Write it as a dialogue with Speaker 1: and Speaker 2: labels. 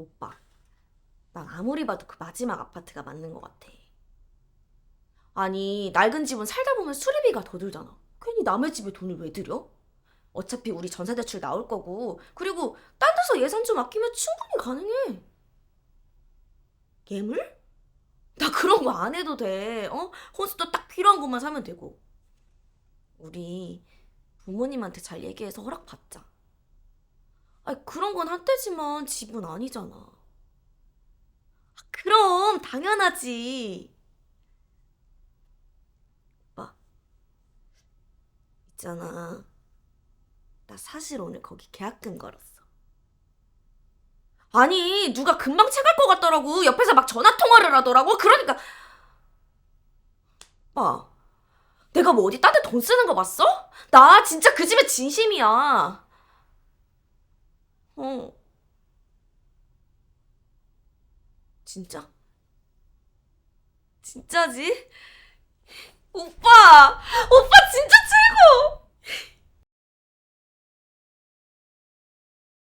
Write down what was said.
Speaker 1: 오빠, 난 아무리 봐도 그 마지막 아파트가 맞는 것 같아. 아니, 낡은 집은 살다 보면 수리비가 더 들잖아. 괜히 남의 집에 돈을 왜 들여? 어차피 우리 전세대출 나올 거고, 그리고 딴 데서 예산 좀 아끼면 충분히 가능해. 예물? 나 그런 거 안 해도 돼. 어? 호스도 딱 필요한 것만 사면 되고. 우리 부모님한테 잘 얘기해서 허락 받자. 아, 그런 건 한때지만 집은 아니잖아. 아, 그럼 당연하지. 오빠, 있잖아. 나 사실 오늘 거기 계약금 걸었어. 아니, 누가 금방 채갈 것 같더라고. 옆에서 막 전화 통화를 하더라고. 그러니까. 오빠, 내가 뭐 어디 딴 데 돈 쓰는 거 봤어? 나 진짜 그 집에 진심이야. 어. 진짜? 진짜지? 오빠! 오빠